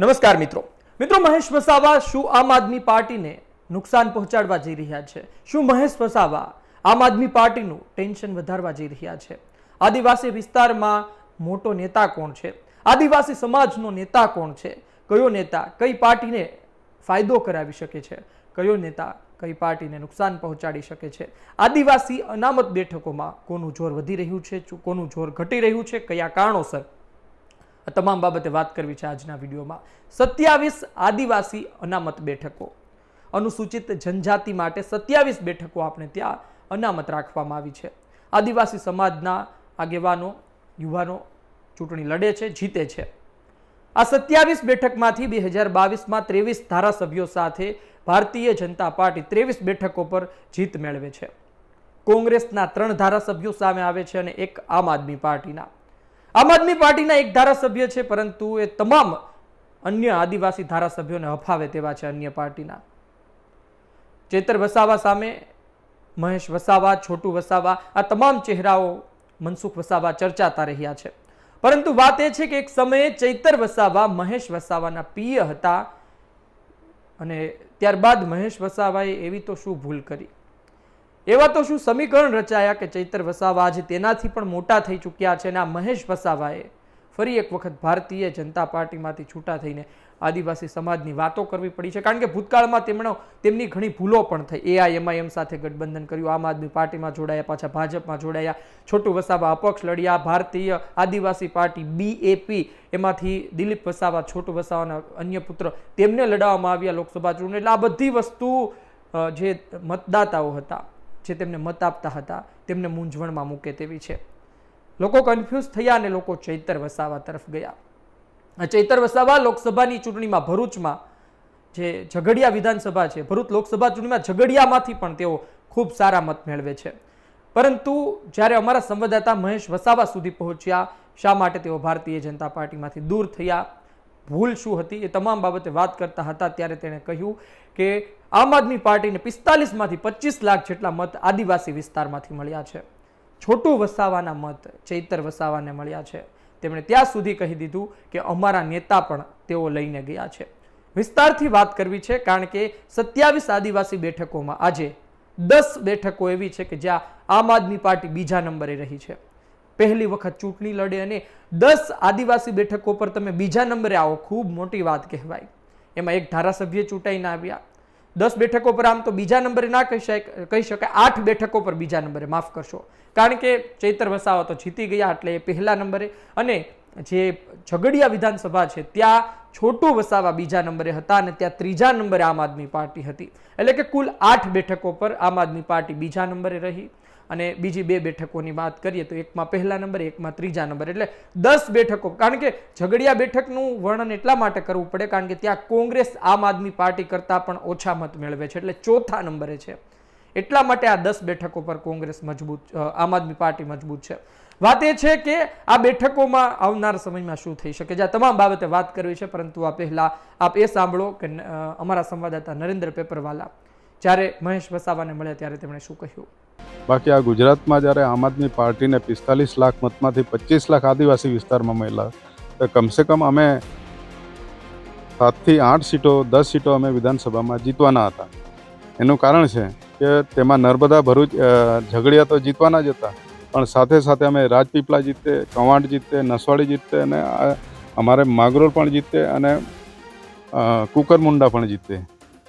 નમસ્કાર મિત્રો. મિત્રો, મહેશ વસાવા શું આમ આદમી પાર્ટીને નુકસાન પહોંચાડવા જઈ રહ્યા છે? શું મહેશ વસાવા આમ આદમી પાર્ટીનું ટેન્શન વધારવા જઈ રહ્યા છે? આદિવાસી વિસ્તારમાં મોટો નેતા કોણ છે? આદિવાસી સમાજનો નેતા કોણ છે? કયો નેતા કઈ પાર્ટીને ફાયદો કરાવી શકે છે? કયો નેતા કઈ પાર્ટીને નુકસાન પહોંચાડી શકે છે? આદિવાસી અનામત બેઠકોમાં કોનું જોર વધી રહ્યું છે? કોનું જોર ઘટી રહ્યું છે? કયા કારણોસર? આ તમામ બાબતે વાત કરવી છે આજના વિડીયોમાં. સત્યાવીસ આદિવાસી અનામત બેઠકો. અનુસૂચિત જનજાતિ માટે સત્યાવીસ બેઠકો આપણે ત્યાં અનામત રાખવામાં આવી છે. આદિવાસી સમાજના આગેવાનો, યુવાનો ચૂંટણી લડે છે, જીતે છે. આ સત્યાવીસ બેઠકમાંથી બે હજાર બાવીસમાં ત્રેવીસ ધારાસભ્યો સાથે ભારતીય જનતા પાર્ટી ત્રેવીસ બેઠકો પર જીત મેળવે છે. કોંગ્રેસના ત્રણ ધારાસભ્યો સામે આવે છે અને એક આમ આદમી પાર્ટીના. આમ આદમી પાર્ટીના એક ધારાસભ્ય છે, પરંતુ એ તમામ અન્ય આદિવાસી ધારાસભ્યોને અફાવે તેવા છે અન્ય પાર્ટીના. ચેતર વસાવા સામે, મહેશ વસાવા, છોટુ વસાવા, આ તમામ ચહેરાઓ મનસુખ વસાવા ચર્ચાતા રહ્યા છે. પરંતુ વાત એ છે કે એક સમયે ચૈતર વસાવા, મહેશ વસાવાના પિય હતા અને ત્યારબાદ મહેશ વસાવાએ એવી તો શું ભૂલ કરી? એવા તો શું સમીકરણ રચાયા કે ચૈતર વસાવા આજે તેનાથી પણ મોટા થઈ ચૂક્યા છે અને આ મહેશ વસાવાએ ફરી એક વખત ભારતીય જનતા પાર્ટીમાંથી છૂટા થઈને આદિવાસી સમાજની વાતો કરવી પડી છે. કારણ કે ભૂતકાળમાં તેમણે તેમની ઘણી ભૂલો પણ થઈ. એઆઈએમઆઈએમ સાથે ગઠબંધન કર્યું, આમ આદમી પાર્ટીમાં જોડાયા, પાછા ભાજપમાં જોડાયા. છોટુ વસાવા અપક્ષ લડ્યા, ભારતીય આદિવાસી પાર્ટી બીએપી એમાંથી દિલીપ વસાવા, છોટુ વસાવાના અન્ય પુત્ર તેમને લડાવવામાં આવ્યા લોકસભા ચૂંટણી. એટલે આ બધી વસ્તુ જે મતદાતાઓ હતા જે તેમને મત આપતા હતા, તેમને મૂંઝવણમાં મૂકે તેવી છે. લોકો કન્ફ્યુઝ થયા અને લોકો ચૈતર વસાવા તરફ ગયા. આ ચૈતર વસાવા લોકસભાની ચૂંટણીમાં ભરૂચમાં જે ઝઘડિયા વિધાનસભા છે, ભરૂચ લોકસભા ચૂંટણીમાં ઝઘડિયામાંથી પણ તેઓ ખૂબ સારા મત મેળવે છે. પરંતુ જ્યારે અમારા સંવાદદાતા મહેશ વસાવા સુધી પહોંચ્યા, શા માટે તેઓ ભારતીય જનતા પાર્ટીમાંથી દૂર થયા? ભૂલ શું હતી એ તમામ બાબતે વાત કરતા હતા. ત્યારે તેણે કહ્યું કે આમ આદમી પાર્ટીને પિસ્તાલીસમાંથી પચીસ લાખ જેટલા મત આદિવાસી વિસ્તારમાંથી મળ્યા છે. છોટું વસાવાના મત, ચૈતર વસાવાને મળ્યા છે. તેમણે ત્યાં સુધી કહી દીધું કે અમારા નેતા પણ તેઓ લઈને ગયા છે. વિસ્તારથી વાત કરવી છે કારણ કે સત્યાવીસ આદિવાસી બેઠકોમાં આજે દસ બેઠકો એવી છે કે જ્યાં આમ આદમી પાર્ટી બીજા નંબરે રહી છે. પહેલી વખત ચૂંટણી લડે અને દસ આદિવાસી બેઠકો પર તમે બીજા નંબરે આવો, ખૂબ મોટી વાત કહેવાય. એમાં એક ધારાસભ્ય ચૂંટાઈને આવ્યા. દસ બેઠકો પર આમ તો બીજા નંબરે ના કહી શકાય કહી શકાય, આઠ બેઠકો પર બીજા નંબરે માફ કરશો. કારણ કે ચૈતર વસાવા તો જીતી ગયા એટલે એ પહેલા નંબરે અને જે ઝઘડિયા વિધાનસભા છે ત્યાં છોટુ વસાવા બીજા નંબરે હતા અને ત્યાં ત્રીજા નંબરે આમ આદમી પાર્ટી હતી. એટલે કે કુલ આઠ બેઠકો પર આમ આદમી પાર્ટી બીજા નંબરે રહી. અને બીજી બે બેઠકોની વાત કરીએ તો એકમાં પહેલા નંબર, એકમાં ત્રીજા નંબર. એટલે દસ બેઠકો, કારણ કે ઝઘડિયા બેઠકનું વર્ણન એટલા માટે કરવું પડે, કારણ કે ત્યાં કોંગ્રેસ, આમ આદમી પાર્ટી કરતાં પણ ઓછા મત મેળવે છે. એટલે ચોથા નંબરે છે. એટલા માટે આ દસ બેઠકો પર કોંગ્રેસ મજબૂત આમ આદમી પાર્ટી મજબૂત છે. વાત એ છે કે આ બેઠકોમાં આવનાર સમયમાં શું થઈ શકે જ્યાં તમામ બાબતે વાત કરવી છે, પરંતુ આ પહેલા આપ એ સાંભળો કે અમારા સંવાદદાતા નરેન્દ્ર પેપરવાલા જ્યારે મહેશ વસાવાને મળ્યા ત્યારે તેમણે શું કહ્યું? બાકી આ ગુજરાતમાં જ્યારે આમ આદમી પાર્ટીને પિસ્તાલીસ લાખ મતમાંથી પચીસ લાખ આદિવાસી વિસ્તારમાં મળેલા, તો કમસે કમ અમે સાતથી આઠ સીટો, દસ સીટો અમે વિધાનસભામાં જીતવાના હતા. એનું કારણ છે કે તેમાં નર્મદા ભરૂચ ઝઘડિયા તો જીતવાના જ હતા, પણ સાથે સાથે અમે રાજપીપળા જીતે કવાંટ જીતે નસવાડી જીતે અને અમારે માગરોળ પણ જીતે અને કુકરમુંડા પણ જીતે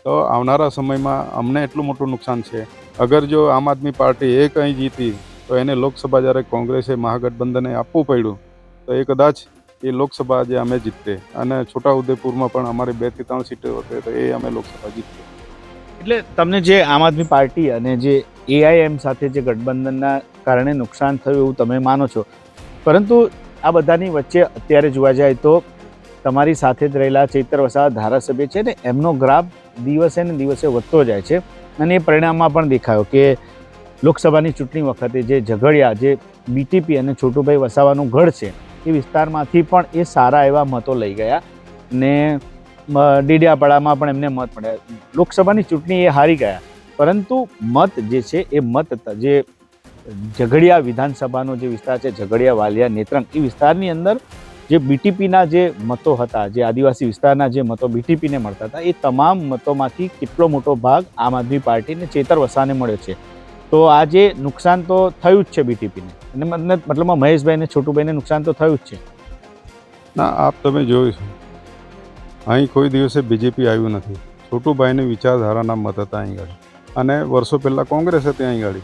તો આવનારા સમયમાં અમને એટલું મોટું નુકસાન છે. અગર જો આમ આદમી પાર્ટી એ કંઈ જીતી, તો એને લોકસભા જ્યારે કોંગ્રેસે મહાગઠબંધને આપવું પડ્યું, તો એ કદાચ એ લોકસભા જે અમે જીતતે. અને છોટાઉદેપુરમાં પણ અમારી બેથી ત્રણ સીટો હતી તો એ અમે લોકસભા જીતતે. એટલે તમને જે આમ આદમી પાર્ટી અને જે એઆઈએમ સાથે જે ગઠબંધનના કારણે નુકસાન થયું એવું તમે માનો છો. પરંતુ આ બધાની વચ્ચે અત્યારે જોવા જાય તો તમારી સાથે જ રહેલા ચૈતર વસાવા ધારાસભ્ય છે ને, એમનો ગ્રાફ દિવસે ને દિવસે વધતો જાય છે. અને એ પરિણામમાં પણ દેખાયો કે લોકસભાની ચૂંટણી વખતે જે ઝઘડિયા, જે બીટીપી અને છોટુભાઈ વસાવાનું ગઢ છે, એ વિસ્તારમાંથી પણ એ સારા એવા મતો લઈ ગયા ને ડીડિયાપાડામાં પણ એમને મત મળ્યા. લોકસભાની ચૂંટણી એ હારી ગયા. પરંતુ મત જે છે, એ મત જે ઝઘડિયા વિધાનસભાનો જે વિસ્તાર છે, ઝઘડિયા વાલિયા નેત્રંગ, એ વિસ્તારની અંદર જે બીટીપીના જે મતો હતા, જે આદિવાસી વિસ્તારના જે મતો બીટીપીને મળતા હતા, એ તમામ મતોમાંથી કેટલો મોટો ભાગ આમ આદમી પાર્ટીને ચેતર વસાને મળ્યો છે. તો આ જે નુકસાન તો થયું જ છે બીટીપીને અને મતલબમાં મહેશભાઈને, છોટુભાઈને નુકસાન તો થયું જ છે. ના, આપ તમે જોયું અહીં કોઈ દિવસે બીજેપી આવ્યું નથી. છોટુભાઈની વિચારધારાના મત હતા અહીં આગળ. અને વર્ષો પહેલાં કોંગ્રેસ હતી અહીં આગળ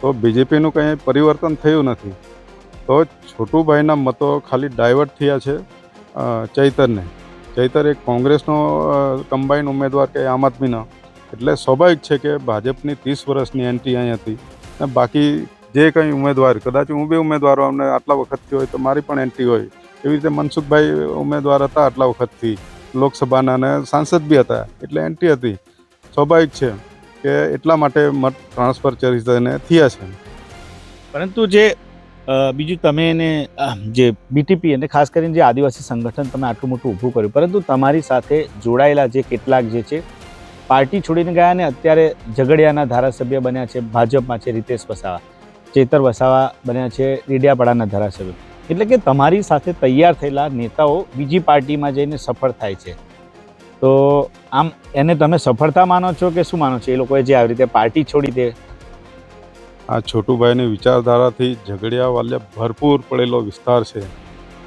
તો બીજેપીનું કંઈ પરિવર્તન થયું નથી. તો છોટુભાઈના મતો ખાલી ડાયવર્ટ થયા છે ચૈતરને. ચૈતર એક કોંગ્રેસનો કમ્બાઈન ઉમેદવાર કે આમ આદમીનો. એટલે સ્વાભાવિક છે કે ભાજપની ત્રીસ વર્ષની એન્ટ્રી અહીં હતી. અને બાકી જે કંઈ ઉમેદવાર, કદાચ હું બી ઉમેદવારો અમને આટલા વખતથી હોય તો મારી પણ એન્ટ્રી હોય. એવી રીતે મનસુખભાઈ ઉમેદવાર હતા આટલા વખતથી લોકસભાના અને સાંસદ બી હતા, એટલે એન્ટ્રી હતી. સ્વાભાવિક છે કે એટલા માટે મત ટ્રાન્સફર ચરિત્રને થયા છે. પરંતુ જે બીજું તમે એને જે બીટીપી અને ખાસ કરીને જે આદિવાસી સંગઠન તમે આટલું મોટું ઊભું કર્યું, પરંતુ તમારી સાથે જોડાયેલા જે કેટલાક જે છે, પાર્ટી છોડીને ગયા ને અત્યારે ઝઘડિયાના ધારાસભ્ય બન્યા છે, ભાજપમાં છે રીતેશ વસાવા, ચેતર વસાવા બન્યા છે, રીડિયાપાડાના ધારાસભ્ય. એટલે કે તમારી સાથે તૈયાર થયેલા નેતાઓ બીજી પાર્ટીમાં જઈને સફળ થાય છે. તો આમ, એને તમે સફળતા માનો છો કે શું માનો છો? એ લોકોએ જે આવી રીતે પાર્ટી છોડી દે આ છોટુભાઈની વિચારધારાથી ઝઘડિયા વાલ્ય ભરપૂર પડેલો વિસ્તાર છે.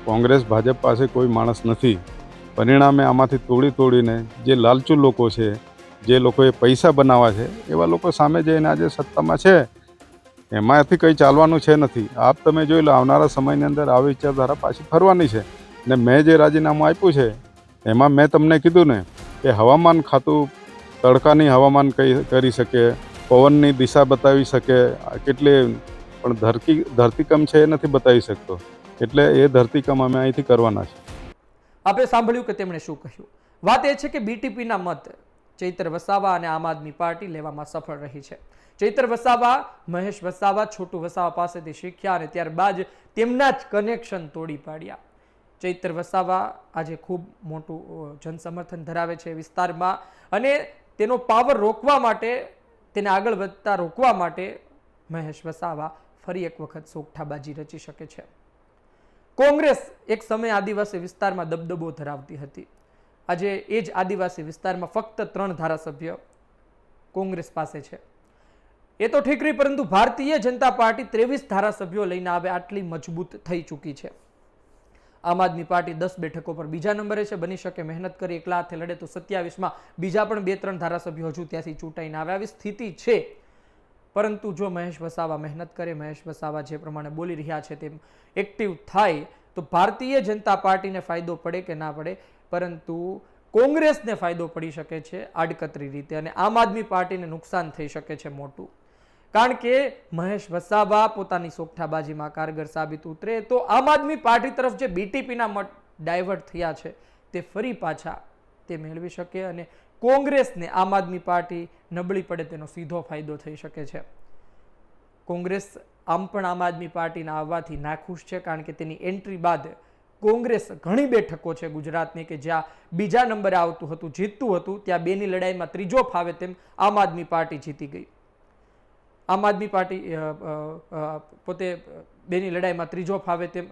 કોંગ્રેસ ભાજપ પાસે કોઈ માણસ નથી. પરિણામે આમાંથી તોડી તોડીને જે લાલચુ લોકો છે, જે લોકોએ પૈસા બનાવવા છે, એવા લોકો સામે જઈને આજે સત્તામાં છે. એમાંથી કંઈ ચાલવાનું છે નથી. આપ તમે જોઈ લો, આવનારા સમયની અંદર આ વિચારધારા પાછી ફરવાની છે. ને મેં જે રાજીનામું આપ્યું છે, એમાં મેં તમને કીધું ને કે હવામાન ખાતું તડકાની હવામાન કઈ કરી શકે પવનની દિશા બતાવી શકે કેટલી પણ ધરતી, ધરતીકમ છે એ નથી બતાવી શકતો. એટલે એ ધરતીકમ અમે અહીંથી કરવાના છે. આપણે સાંભળ્યું કે તેમણે શું કહ્યું? વાત એ છે કે બીટીપીના મત ચૈત્ર વસાવા અને આમ આદમી પાર્ટી લેવામાં સફળ રહી છે. ચૈત્ર વસાવા, મહેશ વસાવા, છોટુ વસાવા પાસેથી શીખ્યા અને ત્યારબાદ તેમના જ કનેક્શન તોડી પાડ્યા. ચૈત્ર વસાવા આજે ખૂબ મોટું જનસમર્થન ધરાવે છે વિસ્તારમાં અને તેનો પાવર રોકવા માટે તેને આગળ વધતા રોકવા માટે મહેશ વસાવા ફરી એક વખત સોગઠાબાજી રચી શકે છે. કોંગ્રેસ એક સમય આદિવાસી વિસ્તારમાં દબદબો ધરાવતી હતી. આજે એ જ આદિવાસી વિસ્તારમાં ફક્ત ત્રણ ધારાસભ્ય કોંગ્રેસ પાસે છે. એ તો ઠીકરી પરંતુ ભારતીય જનતા પાર્ટી ત્રેવીસ ધારાસભ્યો લઈને આવે આટલી મજબૂત થઈ ચૂકી છે. આમ આદમી પાર્ટી દસ બેઠકો પર બીજા નંબરે છે. બની શકે મહેનત કરી, એકલા હાથે લડે તો સત્યાવીસમાં બીજા પણ બે ત્રણ ધારાસભ્યો હજુ ત્યાંથી ચૂંટાઈને આવ્યા. આવી સ્થિતિ છે. પરંતુ જો મહેશ વસાવા મહેનત કરે, મહેશ વસાવા જે પ્રમાણે બોલી રહ્યા છે તેમ એક્ટિવ થાય, તો ભારતીય જનતા પાર્ટીને ફાયદો પડે કે ના પડે? પરંતુ કોંગ્રેસને ફાયદો પડી શકે છે આડકતરી રીતે અને આમ આદમી પાર્ટીને નુકસાન થઈ શકે છે મોટું. કારણ કે મહેશ વસાવા પોતાની સોગઠાબાજીમાં કારગર સાબિત ઉતરે તો આમ આદમી પાર્ટી તરફ જે બીટીપીના મત ડાયવર્ટ થયા છે, તે ફરી પાછા તે મેળવી શકે અને કોંગ્રેસને આમ આદમી પાર્ટી નબળી પડે તેનો સીધો ફાયદો થઈ શકે છે. કોંગ્રેસ આમ પણ આમ આદમી પાર્ટીના આવવાથી નાખુશ છે કારણ કે તેની એન્ટ્રી બાદ કોંગ્રેસ ઘણી બેઠકો છે ગુજરાતની કે જ્યાં બીજા નંબરે આવતું હતું, જીતતું હતું, ત્યાં બેની લડાઈમાં ત્રીજો ફાવે તેમ આમ આદમી પાર્ટી જીતી ગઈ. આમ આદમી પાર્ટી પોતે બેની લડાઈમાં ત્રીજો ફાવે તેમ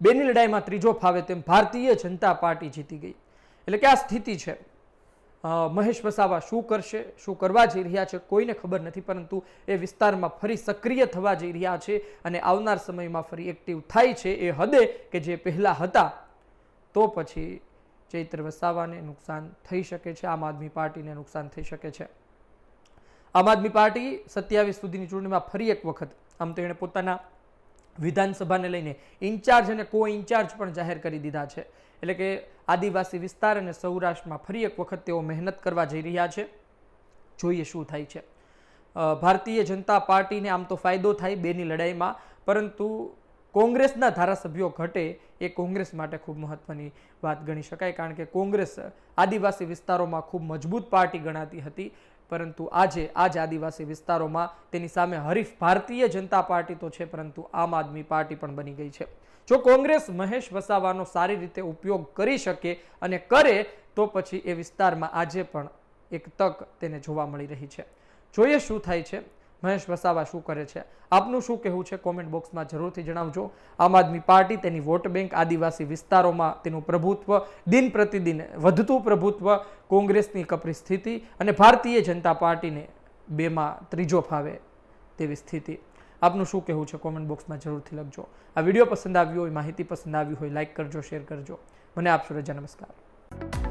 બેની લડાઈમાં ત્રીજો ફાવે તેમ ભારતીય જનતા પાર્ટી જીતી ગઈ. એટલે કે આ સ્થિતિ છે. મહેશ વસાવા શું કરશે, શું કરવા જઈ રહ્યા છે, કોઈને ખબર નથી, પરંતુ એ વિસ્તારમાં ફરી સક્રિય થવા જઈ રહ્યા છે અને આવનાર સમયમાં ફરી એક્ટિવ થાય છે એ હદે કે જે પહેલાં હતા. તો પછી ચૈત્ર વસાવાને નુકસાન થઈ શકે છે, આમ આદમી પાર્ટીને નુકસાન થઈ શકે છે. આમ આદમી પાર્ટી સત્યાવીસ સુધીની ચૂંટણીમાં ફરી એક વખત આમ તો એણે પોતાના વિધાનસભાને લઈને ઇન્ચાર્જ અને કો ઇન્ચાર્જ પણ જાહેર કરી દીધા છે. એટલે કે આદિવાસી વિસ્તાર અને સૌરાષ્ટ્રમાં ફરી એક વખત તેઓ મહેનત કરવા જઈ રહ્યા છે. જોઈએ શું થાય છે. ભારતીય જનતા પાર્ટીને આમ તો ફાયદો થાય બેની લડાઈમાં, પરંતુ કોંગ્રેસના ધારાસભ્યો ઘટે એ કોંગ્રેસ માટે ખૂબ મહત્વની વાત ગણી શકાય, કારણ કે કોંગ્રેસ આદિવાસી વિસ્તારોમાં ખૂબ મજબૂત પાર્ટી ગણાતી હતી. પરંતુ આજે આ જ આદિવાસી વિસ્તારોમાં તેની સામે હરીફ ભારતીય જનતા પાર્ટી તો છે, પરંતુ આમ આદમી પાર્ટી પણ બની ગઈ છે. જો કોંગ્રેસ મહેશ વસાવાનો સારી રીતે ઉપયોગ કરી શકે અને કરે, તો પછી એ વિસ્તારમાં આજે પણ એક તક તેને જોવા મળી રહી છે. જોઈએ શું થાય છે? મહેશ વસાવા શું કરે છે? આપનું શું કહેવું છે? કોમેન્ટ બોક્સમાં જરૂરથી જણાવજો. આમ આદમી પાર્ટી તેની વોટ બેંક આદિવાસી વિસ્તારોમાં તેનું પ્રભુત્વ, દિન પ્રતિદિન વધતું પ્રભુત્વ, કોંગ્રેસની કપરી સ્થિતિ અને ભારતીય જનતા પાર્ટીને બેમાં ત્રીજો ફાવે તેવી સ્થિતિ. આપનું શું કહેવું છે? કોમેન્ટ બોક્સમાં જરૂરથી લખજો. આ વીડિયો પસંદ આવ્યો હોય, માહિતી પસંદ આવી હોય લાઇક કરજો શેર કરજો. મને આપશો રજા નમસ્કાર.